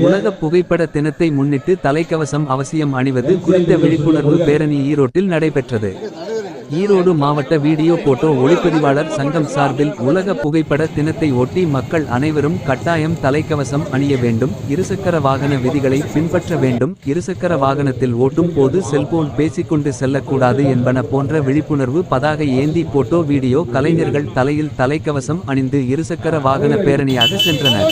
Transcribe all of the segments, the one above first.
உலக புகைப்பட தினத்தை முன்னிட்டு தலைக்கவசம் அவசியம் அணிவது குறித்த விழிப்புணர்வு பேரணி ஈரோட்டில் நடைபெற்றது. ஈரோடு மாவட்ட வீடியோ போட்டோ ஒளிப்பதிவாளர் சங்கம் சார்பில் உலக புகைப்பட தினத்தை ஒட்டி மக்கள் அனைவரும் கட்டாயம் தலைக்கவசம் அணிய வேண்டும் இருசக்கர வாகன விதிகளை பின்பற்ற வேண்டும் இருசக்கர வாகனத்தில் ஓட்டும் போது செல்போன் பேசிக்கொண்டு செல்லக்கூடாது என்பன போன்ற விழிப்புணர்வு பதாகை ஏந்தி போட்டோ வீடியோ கலைஞர்கள் தலையில் தலைக்கவசம் அணிந்து இருசக்கர வாகன பேரணியாக சென்றனர்.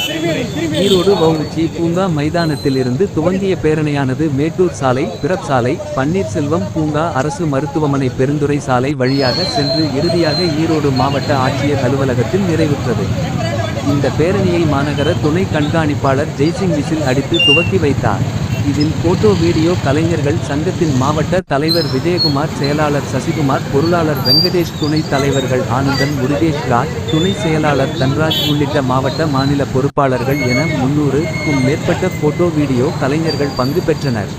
ஈரோடு வவுச்சி பூங்கா மைதானத்தில் இருந்து துவங்கிய பேரணியானது மேட்டூர் சாலை பிறப் சாலை பன்னீர்செல்வம் பூங்கா அரசு மருத்துவமனை பெருந்துறை சாலை வழியாக சென்று இறுதியாக ஈரோடு மாவட்ட ஆட்சியர் அலுவலகத்தில் நிறைவுற்றது. இந்த பேரணியை மாநகர துணை கண்காணிப்பாளர் ஜெய்சிங் விசில் அடித்து துவக்கி வைத்தார். இதில் போட்டோ வீடியோ கலைஞர்கள் சங்கத்தின் மாவட்ட தலைவர் விஜயகுமார் செயலாளர் சசிகுமார் பொருளாளர் வெங்கடேஷ் துணை தலைவர்கள் ஆனந்தன் முருகேஷ் ராஜ் துணை செயலாளர் தன்ராஜ் உள்ளிட்ட மாவட்ட மாநில பொறுப்பாளர்கள் என முன்னூறுக்கும் மேற்பட்ட போட்டோ வீடியோ கலைஞர்கள் பங்கு பெற்றனர்.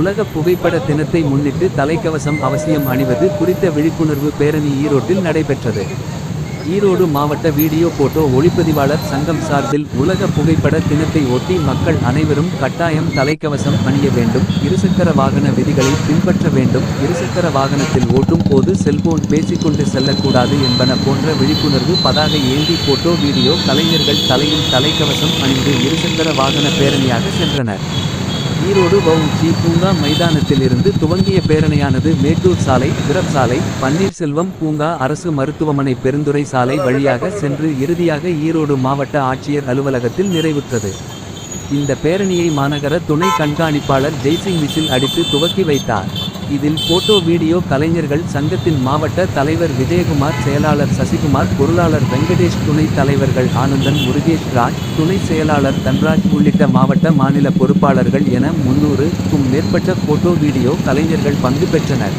உலக புகைப்பட தினத்தை முன்னிட்டு தலைக்கவசம் அவசியம் அணிவது குறித்த விழிப்புணர்வு பேரணி ஈரோட்டில் நடைபெற்றது. ஈரோடு மாவட்ட வீடியோ போட்டோ ஒளிப்பதிவாளர் சங்கம் சார்பில் உலக புகைப்பட தினத்தை ஒட்டி மக்கள் அனைவரும் கட்டாயம் தலைக்கவசம் அணிய வேண்டும் இருசக்கர வாகன விதிகளை பின்பற்ற வேண்டும் இருசக்கர வாகனத்தில் ஓட்டும் போது செல்போன் பேசிக்கொண்டு செல்லக்கூடாது என்பன போன்ற விழிப்புணர்வு பதாகை ஏந்தி போட்டோ வீடியோ கலைஞர்கள் தலையில் தலைக்கவசம் அணிந்து இருசக்கர வாகன பேரணியாக சென்றனர். ஈரோடு வவுச்சி பூங்கா மைதானத்தில் இருந்து துவங்கிய பேரணியானது மேட்டூர் சாலை பிறப் சாலை பன்னீர்செல்வம் பூங்கா அரசு மருத்துவமனை பெருந்துறை சாலை வழியாக சென்று இறுதியாக ஈரோடு மாவட்ட ஆட்சியர் அலுவலகத்தில் நிறைவுற்றது. இந்த பேரணியை மாநகர துணை கண்காணிப்பாளர் ஜெய்சிங் மிசில் அடித்து துவக்கி வைத்தார். இதில் போட்டோ வீடியோ கலைஞர்கள் சங்கத்தின் மாவட்ட தலைவர் விஜயகுமார் செயலாளர் சசிகுமார் பொருளாளர் வெங்கடேஷ் துணைத் தலைவர்கள் ஆனந்தன் முருகேஷ் ராஜ் துணை செயலாளர் தன்ராஜ் உள்ளிட்ட மாவட்ட மாநில பொறுப்பாளர்கள் என முன்னூறுக்கும் மேற்பட்ட போட்டோ வீடியோ கலைஞர்கள் பங்கு பெற்றனர்.